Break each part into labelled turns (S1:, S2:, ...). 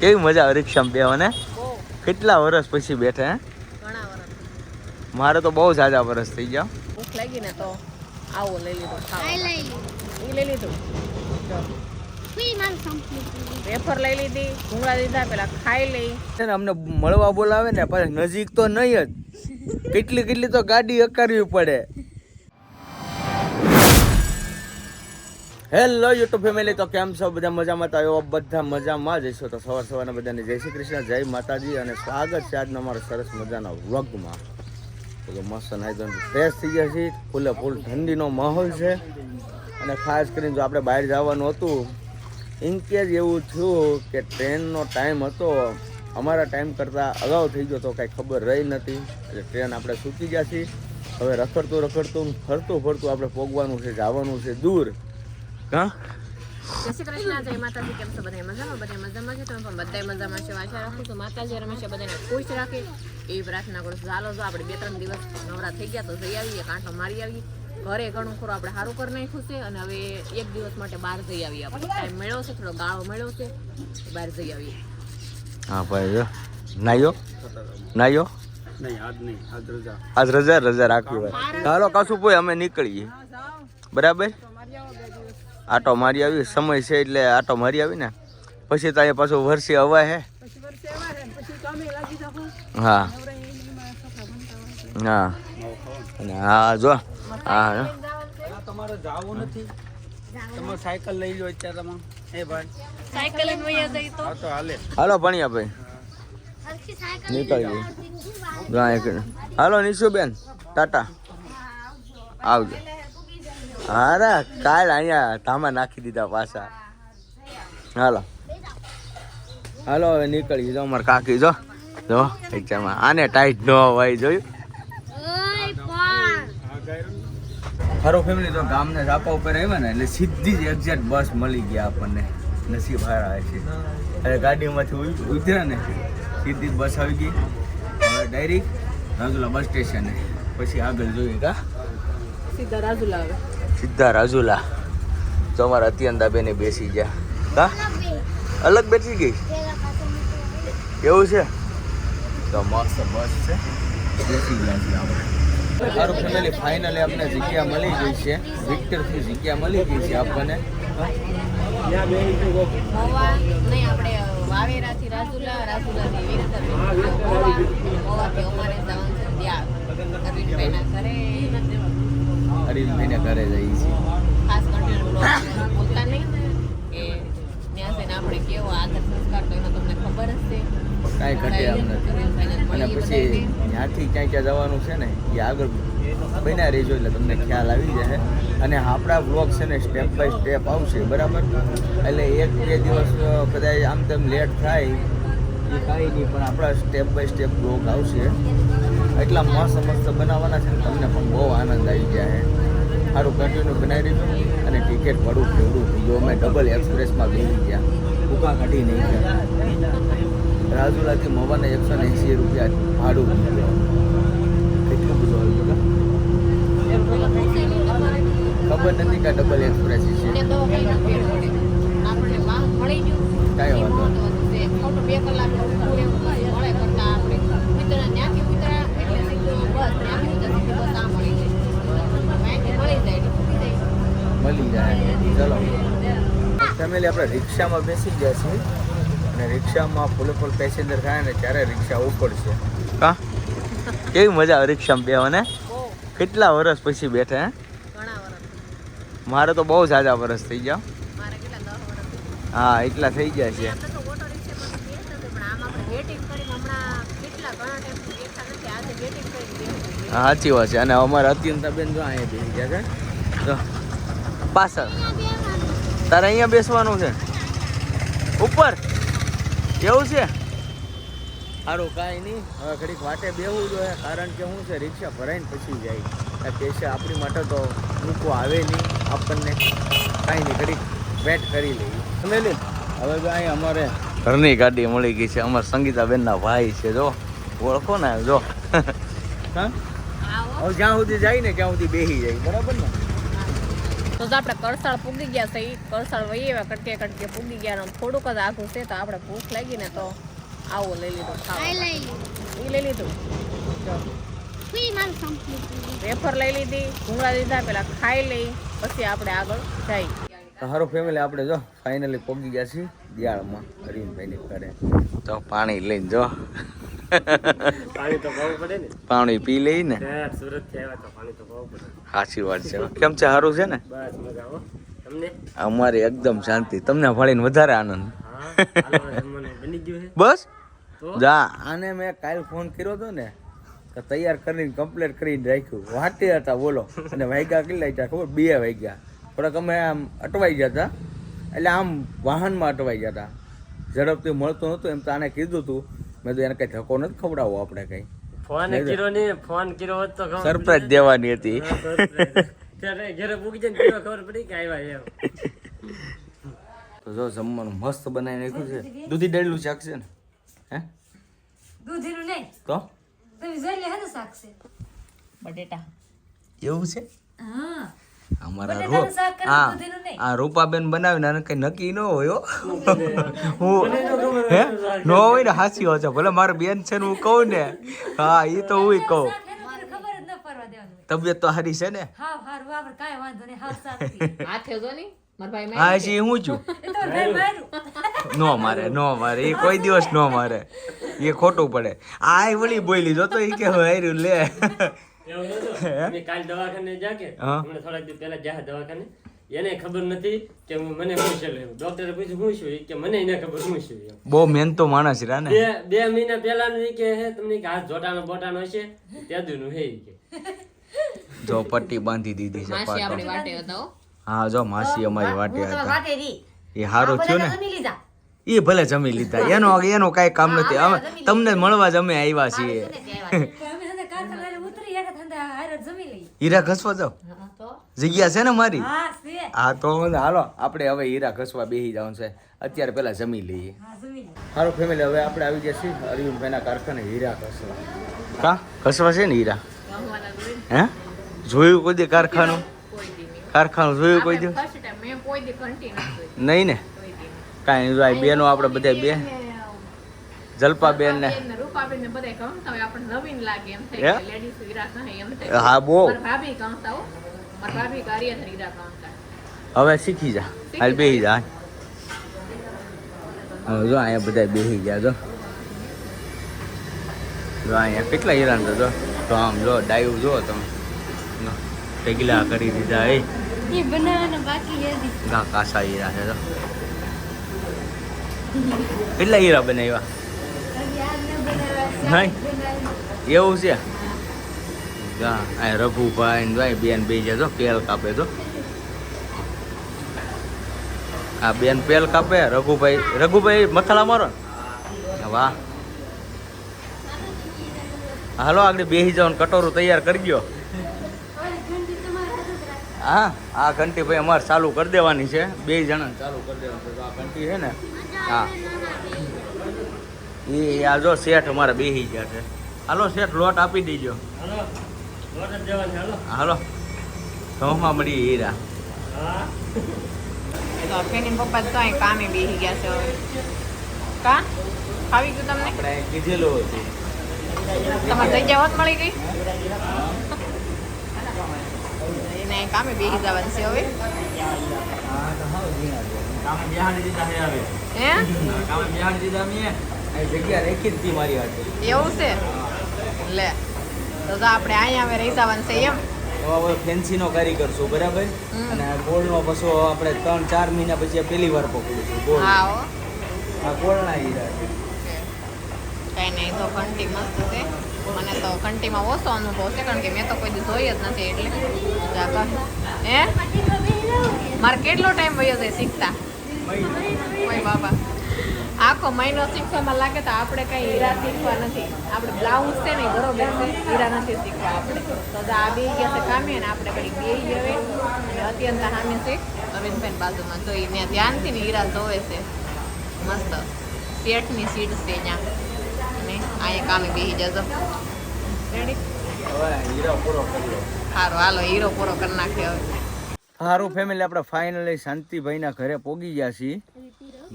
S1: કેવી મજા આવે રિક્ષામાં બેવાને
S2: બહુ.
S1: કેટલા વર્ષ પછી બેઠા હે?
S2: ઘણા વર્ષ.
S1: મારે તો બહુ જાજા વર્ષ થઈ ગયા.
S2: ભૂખ લાગી ને તો આવો લઈ લીધો ખાવા લઈ લીધું. વેફર લઈ લીધી ભૂંગળા લીધા પેલા ખાઈ લઈ.
S1: છે ને અમને મળવા બોલાવે ને પણ નજીક તો નહીં જ. કેટલી કેટલી તો ગાડી અકારવી પડે. હેલો યુટ્યુબ ફેમિલી તો કેમ છો? બધા મજામાં? તો આવ્યો બધા મજામાં જ હશો. તો સવાર સવારના બધાને જય શ્રી કૃષ્ણ, જય માતાજી અને સ્વાગત છે આજના અમારા સરસ મજાના વ્લોગમાં. તો મસ્ત નાઈ ફ્રેશ થઈ ગયા છીએ. ફૂલે ફૂલ ઠંડીનો માહોલ છે. અને ખાસ કરીને જો આપણે બહાર જવાનું હતું ઇનકેસ એવું થયું કે ટ્રેનનો ટાઈમ હતો, અમારા ટાઈમ કરતાં અગાઉ થઈ ગયો તો કાંઈ ખબર રહી નથી એટલે ટ્રેન આપણે સૂકી ગયા છીએ. હવે રખડતું રખડતું ફરતું ફરતું આપણે પોગવાનું છે, જવાનું છે દૂર. હા?
S2: જય શ્રી કૃષ્ણ જય માતાજી. કેમ છો? બધા મજામાં? બધા મજામાં છે? તમે પણ બધા મજામાં છે. આશા રાખું છું. માતાજી રમેશે બધાને ખુશ રાખે. એવી પ્રાર્થના કરું ચાલો જો આપણે બે ત્રણ દિવસ નવરા થઈ ગયા તો જઈ આવીએ કાંઠો મારી આવીએ. ઘરે ઘણું ખરું આપણે સારું કરી નાખ્યું છે અને હવે એક દિવસ માટે બહાર જઈ આવીએ આપણે. ટાઈમ મેળવો છે થોડો ગાળો મળ્યો છે બહાર જઈ આવીએ.
S1: હા ભાઈ જો. નાયો? નાયો?
S3: નહીં આજ નહીં આજ રજા.
S1: આજ રજા રજા રાખવી હોય. ચાલો કશું પોઈ અમે નીકળીએ. બરાબર? આટો મારી આવી સમય છે એટલે આટો મારી આવી ને. પછી તો અહીંયા પાછું વર્ષે અવાય હે. હા હા. અને હા જો. હા
S3: તમારે જવું નથી. તમે સાયકલ લઈ લો અત્યારે તમે એ ભાઈ.
S2: સાયકલ લઈને વયા જઈ તો.
S3: તો હાલે.
S1: હાલો ભણ્યા ભાઈ. નીકળીએ જો હાલો નિશુબેન ટાટા. આવજો. હારા કાલ અહીંયા ધામા નાખી દીધા પાછા. હાલો. હાલો હવે નીકળી જો અમારે કાકી જો. જો એક્ઝામમાં આને ટાઈટ ન હોય જોયું? ખરો ફેમિલી તો ગામને ઝાપા ઉપર આવ્યા ને એટલે સીધી જ એક્ઝેક્ટ બસ મળી ગયા આપણને. નસીબ હારા છે અરે ગાડીમાંથી ઉતર્યા ને સીધી જ બસ આવી ગઈ. હવે ડાયરેક્ટ રાજુલા બસ સ્ટેશને પછી આગળ જોઈએ કા?
S2: સીધા રાજુલા આવે
S1: સીધા રાજુલા. તો અમારા અત્યંતા બેને બેસી ગયા. હા અલગ બેસી ગઈ? એવું છે? તો મસ્ત બસ છે. બેસી ગયા છીએ આપણે. સારું ફેમિલી ફાઇનલી આપણને જગ્યા મળી ગઈ છે. વિક્ટરથી જગ્યા મળી ગઈ છે આપણને.
S2: ગોવા નહીં આપણે વાવેરાથી રાજુલા રાજુલાથી વિક્ટર. અમારે જવાનું છે ત્યાં. અરવિંદભાઈના ઘરે
S1: મહિને ઘરે જઈએ છીએ.
S2: ખાસ કરીને બોલતા નહીં કે ત્યાં જઈને આપણે કેવો આદર સંસ્કાર તો એનો તમને ખબર જ છે
S1: કાંઈ ઘટે એમ નથી. અને પછી ત્યાંથી ક્યાં ક્યાં જવાનું છે ને એ આગળ બન્યા રહેજો એટલે તમને ખ્યાલ આવી જશે અને આપણા બ્લોગ છે ને સ્ટેપ બાય સ્ટેપ આવશે બરાબર? એટલે એક બે દિવસ કદાચ આમ તેમ લેટ થાય એ કાંઈ નહીં પણ આપણા સ્ટેપ બાય સ્ટેપ બ્લોગ આવશે. એટલા મસ્ત મસ્ત બનાવવાના છે ને તમને પણ બહુ આનંદ આવી ગયા છે સારું કન્ટિન્યુ બનાવી દીધું અને ટિકિટ પડું કેવડું થઈ ગયું અમે ડબલ એક્સપ્રેસમાં બેસી ગયા. ભૂકા કાઢી નહીં ગયા. રાજુલાથી મોવાને એકસો ને એંસી રૂપિયા ભાડું નીકળ્યું કેટલું બધું આવ્યું ખબર નથી કે ડબલ એક્સપ્રેસ છે.
S2: કઈ
S1: વાંધો
S2: બે કલાક ઊભું રહેવું મળે કરતા આપણે મિત્ર ત્યાંથી મિત્ર એટલે સીધું બસ ત્યાંથી મિત્ર સીધી બસ આ મળી જાય અહીંથી મળી જાય એટલે છૂટી જાય
S1: મળી જાય ચલો ફેમિલી આપણે રિક્ષામાં બેસી ગયા છીએ અને રિક્ષામાં ફૂલે ફૂલ પેસેન્જર થાય ને ત્યારે રિક્ષા ઉપડશે હા? કેવી મજા આવે રિક્ષામાં બેવાને કેટલા વર્ષ પછી બેઠા હે? મારે તો બહુ ઝાઝા વર્ષ થઈ ગયા.
S2: મારે કેટલા દસ વર્ષ
S1: હા એટલા થઈ ગયા છે. સાચી વાત છે. અને અમારા અત્યંત બેન જો અહીંયા બેસી ગયા છે. તો પાછળ. તારે અહીંયા બેસવાનું છે? ઉપર? એવું છે? સારું કાંઈ નહીં. હવે ઘડીક વાટે બેહવું જોઈએ કારણ કે શું છે રિક્ષા ભરાઈને પછી જાય. આ પૈસા આપણી માટે તો મૂકવા આવે નહીં આપણને કાંઈ નહીં ઘડીક વેટ કરી લઈએ. તમે લે? હવે તો અહીં અમારે ઘરની ગાડી મળી ગઈ છે. અમારા સંગીતાબેનના ભાઈ છે જો. ઓળખો ને જો. હા? હવે જ્યાં સુધી જાય ને ત્યાં સુધી બેસી જાય. બરાબર ને?
S2: તો જો આપણે કરસાળ પૂગી ગયા છે ઈ કરસાળ વહી એવા કટકે કટકે પૂગી ગયા થોડુંક જ આઘું છે તો આપણે ભૂખ લાગી ને તો આવો લઈ લીધો એ લઈ લીધું. વેફર લઈ લીધી ભૂંગળા લીધા પેલા ખાઈ લઈ પછી આપણે આગળ જઈ.
S1: તો હારું ફેમિલી આપણે જો ફાઇનલી પહોંચી ગયા છીએ દિયાળમાં અરવિંદભાઈની ઘરે. તો પાણી લઈને જો.
S3: પાણી તો પાવું પડે ને.
S1: પાણી પી લઈ ને
S3: સુરતથી આવ્યા તો પાણી તો પાવું પડે.
S1: સાચી વાત છે. કેમ છે? સારું છે ને? અમારી એકદમ શાંતિ. તમને ફળીને વધારે આનંદ. બસ? જા. આને મેં કાલ ફોન કર્યો હતો ને તૈયાર કરીને કમ્પ્લીટ કરીને રાખ્યું. વાટે હતા બોલો. અને વાગ્યા કેટલા હતા ખબર? બે વાગ્યા. થોડાક અમે આમ અટવાઈ ગયા હતા. એટલે આમ વાહનમાં અટવાઈ ગયા હતા. ઝડપથી મળતું નહોતું એમ તો આને કીધું હતું મેં તો એને કંઈ ધક્કો નથી ખવડાવો આપણે કઈ.
S3: ફોન કર્યો ને ફોન કર્યો હોત તો
S1: સરપ્રાઈઝ દેવાની હતી.
S3: ત્યારે ઘરે પૂકી જાય ને ત્યારે ખબર પડી કે આવ્યા એમ.
S1: તો જો જમવાનું મસ્ત બનાવી નાખ્યું છે. દૂધી ડેલું શાક છે ને? હે?
S4: દૂધીનું નહીં.
S1: તો?
S4: તમે જોઈ લે હે શાક છે.
S2: બટેટા.
S1: એવું છે?
S4: હા.
S1: અમારા
S4: રૂપ
S1: રો હા. આ રૂપાબેન બનાવીને આને કઈ નક્કી ન હોય હું. હે ન હોય ને હાસી હોય છે. ભલે મારે બેન છે ને હું કહું ને. હા એ તો હું કહું. તબિયત તો સારી છે ને?
S4: હારું
S1: હા છે? હું છું.
S4: એ તો ભાઈ મારું
S1: નો મારે નો મારે. એ કોઈ દિવસ નો મારે. એ ખોટું પડે. આ વળી બોલી જો તો એ કે હાર્યું લે.
S3: કાલ દવાખાને જા કે હમણાં થોડાક દિવસ પહેલા જા દવાખાને. એને ખબર નથી કે હું મને શું છે ડોક્ટરે પૂછ્યું હું છું? કે મને એને ખબર હું છું બહુ
S1: બહુ મહેનતો માણસ રહ્યા ને
S3: બે બે મહિના પહેલાનું નું કે હે તમને કે હાથ જોટાનો બોટાનો હશે ત્યાંનું હે કે.
S1: જો પટ્ટી બાંધી દીધી છે
S2: માસી આપણી વાટે હતા હા.
S1: જો માસી અમારી વાટે હતા. એ સારું થયું ને? એ ભલે જમી લીધા. એનો એનો કાંઈ કામ નથી. અમે તમને મળવા જ અમે આવ્યા છીએ.
S4: હારે
S1: ઘસવા જાવ જગ્યા છે ને મારી?
S4: હા
S1: તો હાલો આપણે હવે હીરા ઘસવા બેસી જવાનું છે. અત્યારે પેલા જમી લઈએ.
S4: હા
S1: સારું ફેમિલી હવે આપણે આવી ગયા છીએ અરવિંદભાઈના કારખાને હીરા ઘસવા. કા? ઘસવા છે ને હીરા? હે? જોયું કોઈ દે કારખાનું?
S2: કોઈ દી નહીં.
S1: કારખાનું જોયું કોઈ દી. નહીં ને?
S2: કોઈ
S1: બેનો આપણે બધા બે. જલપાબેન ને
S2: રૂપાબેન ને રૂપાબેન ને હોય. આપણને નવીન લાગે એમ થાય કે ladies હીરા કહે એમ થાય.
S1: હા બો
S2: મારા ભાભી ગમતા હો. મારા ભાભી કાર્ય હીરા ગમતા
S1: હવે શીખી જા. હાલ બેસી જા. હવે જો અહીંયા બધા બેસી ગયા જો. જો અહીંયા કેટલા હીરા તો જો. તો આમ જો ડાઈવ જો તમે. ટેગલા કરી દીધા એ
S4: એ બનાવવાના બાકી હજી.
S1: ગા કાસા હીરા છે જો. કેટલા હીરા બનાવ્યા? નહીં? એવું છે? હા આ રઘુભાઈ ભાઈ, બેન બે જજો પેલ કાપે તો આ બેન પેલ કાપે, રઘુભાઈ રઘુભાઈ, મથાળા મારો વાહ. હાલો, આગળ બેસી જાવ કટોરું તૈયાર કરી ગયો હા, આ ઘંટી ભાઈ અમારે ચાલુ કરી દેવાની છે. બે જણા ચાલુ કરી દેવાની છે. આ ઘંટી છે ને, હા. એ આ જો શેઠ અમારે બેસી ગયા છે. હાલો શેઠ લોટ આપી દેજો.
S3: હાલો. લોટ જ દેવાનું છે, હાલો.
S1: હાલો. ઘઉંમાં મળી હીરા.
S3: હા.
S2: તો ફેની પપ્પા તો અહીં કામે બેસી ગયા છે હવે. કા? ખાવી ગયું તમને?
S1: આપણે કીધેલું હતું.
S2: તમારે જગ્યા હોત મળી ગઈ? એને અહીં કામે બેસી જવાનું છે હવે.
S1: કામે બિહાડી દીધા છે હવે.
S2: હે?
S1: કામે બિહાડી દીધા અમે. અહીં જગ્યા રાખી જ મારી હાથે
S2: એવું છે? લે તો તો આપણે અહીંયા હવે રહી જવાનું છે એમ.
S1: હવે ફેન્સીનો કારીગર છું બરાબર. અને ગોળનો પાછો આપણે ત્રણ ચાર મહિના પછી પેલી પહેલી વાર પકડું છું
S2: હા
S1: આ ગોળના હીરા છે.
S2: કઈ નહીં તો ઘંટી મસ્ત છે. મને તો ઘંટીમાં ઓછો અનુભવ છે કારણ કે મેં તો કોઈ દી જોઈ જ નથી એટલે. હે? મારે કેટલો ટાઈમ વયો છે શીખતા? કોઈ બાબા. આખો મહિનો શીખવામાં લાગે તો આપણે કઈ હીરા શીખવા નથી. આપણે બ્લાઉઝ છે ને બરોબર છે હીરા નથી શીખવા આપણે. તો આ બે ગયા છે કામે ને આપણે કઈ બે જવે અને અત્યંત સામે છે અરવિંદભાઈ બાજુમાં તો એને ધ્યાનથી ને હીરા જોવે છે. મસ્ત. શેઠની સીટ છે ત્યાં. અને અહીંયા કામે બેસી જજો. રેડી
S1: હવે પૂરો કરી
S2: સારું હાલો હીરો પૂરો કરી નાખ્યો હવે.
S1: સારું ફેમિલી આપણે ફાઇનલી શાંતિભાઈના ઘરે પોગી ગયા છીએ.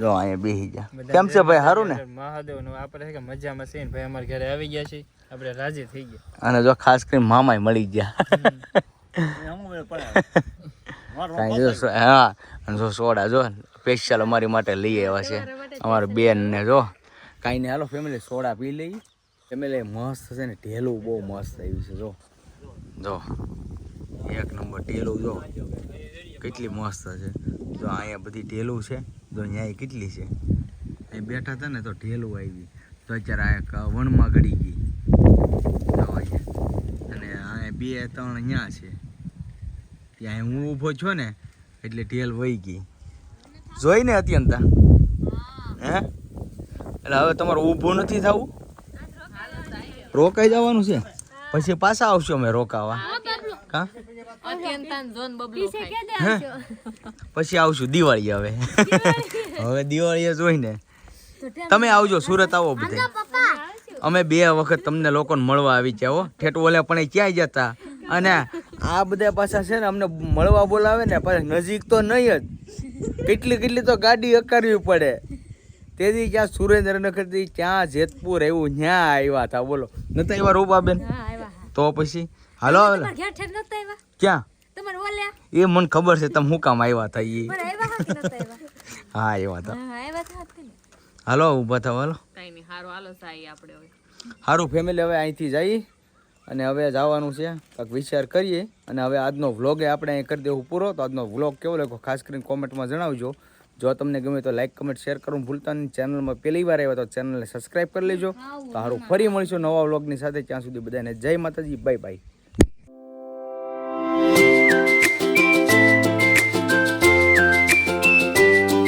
S1: જો અહીંયા બેસી ગયા. કેમ છે ભાઈ સારું ને?
S5: મહાદેવનું આપણે કે મજામાં છે ને ભાઈ અમારા ઘરે આવી ગયા છે આપણે રાજી થઈ ગયા.
S1: અને જો ખાસ કરીને મામાય મળી ગયા. કાંઈ જો હા અને જો સોડા જો સ્પેશિયલ અમારી માટે લઈ આવ્યા છે. અમારા બેન ને જો. કાંઈ નહીં હાલો ફેમિલી સોડા પી લઈ ફેમિલી મસ્ત છે ને ઢેલું બહુ મસ્ત આવ્યું છે જો. જો. એક નંબર ટેલું જો. કેટલી મસ્ત છે. જો અહીંયા બધી ટેલું છે. જો અહીંયા કેટલી છે. અહીં બેઠા હતા ને તો ઢેલું આવી તો અત્યારે આ એક વણમાં ગળી ગઈ. અને અહીંયા બે ત્રણ અહીંયા છે. ત્યાં હું ઊભો છો ને એટલે ઢેલ વહી ગઈ. જોઈ ને અત્યંતા હે? એટલે હવે તમારે ઊભું નથી થવું? રોકાઈ જવાનું છે? પછી પાછા આવશો અમે રોકાવા.
S2: બબલું
S4: પીછે
S2: ખાય.
S4: કે દે આવજો
S1: પછી આવશું દિવાળી હવે. હવે દિવાળીએ જોઈને. તમે આવજો. સુરત આવો બધે. અમે બે વખત તમને લોકોને મળવા આવી ગયા હો. ઠેઠ પણ એ ક્યાંય જતા? અને આ બધા પાછા છે ને અમને મળવા બોલાવે ને પાછા નજીક તો નહીં જ. કેટલી કેટલી તો ગાડી અકારવી પડે. તેથી ક્યાં સુરેન્દ્રનગરથી ક્યાં જેતપુર એવું ન્યા આવ્યા હતા બોલો. નતા એવા રૂપાબેન
S4: હા.
S1: તો પછી? હાલો હાલો.
S4: ઘેર ઠેર નતા આવ્યા?
S1: ક્યાં?
S4: તમારે ઓલ્યા?
S1: એ મને ખબર છે તમે હું કામ આવ્યા હતા એ
S4: હા એવા નતા આવ્યા?
S1: હતા.
S4: આવ્યા હતા
S1: હાલો ઊભા થાવ હાલો.
S2: કાંઈ નહીં હારું હાલો સાઈ આપણે હવે.
S1: સારું ફેમિલી હવે અહીંથી જઈએ અને હવે જવાનું છે કંઈક વિચાર કરીએ. અને હવે આજનો વ્લોગ આપણે અહીં કરી દેવું પૂરો. તો આજનો વ્લોગ કેવો લાગ્યો ખાસ કરીને કોમેન્ટમાં જણાવજો. જો તમને ગમે તો લાઈક કમેન્ટ શેર કરવું ભૂલતા નહીં. ચેનલમાં પહેલી વાર આવ્યા તો ચેનલને સબસ્ક્રાઈબ કરી લેજો. તો સારું ફરી મળીશું નવા વ્લોગની સાથે. ત્યાં સુધી બધાને જય માતાજી બાય બાય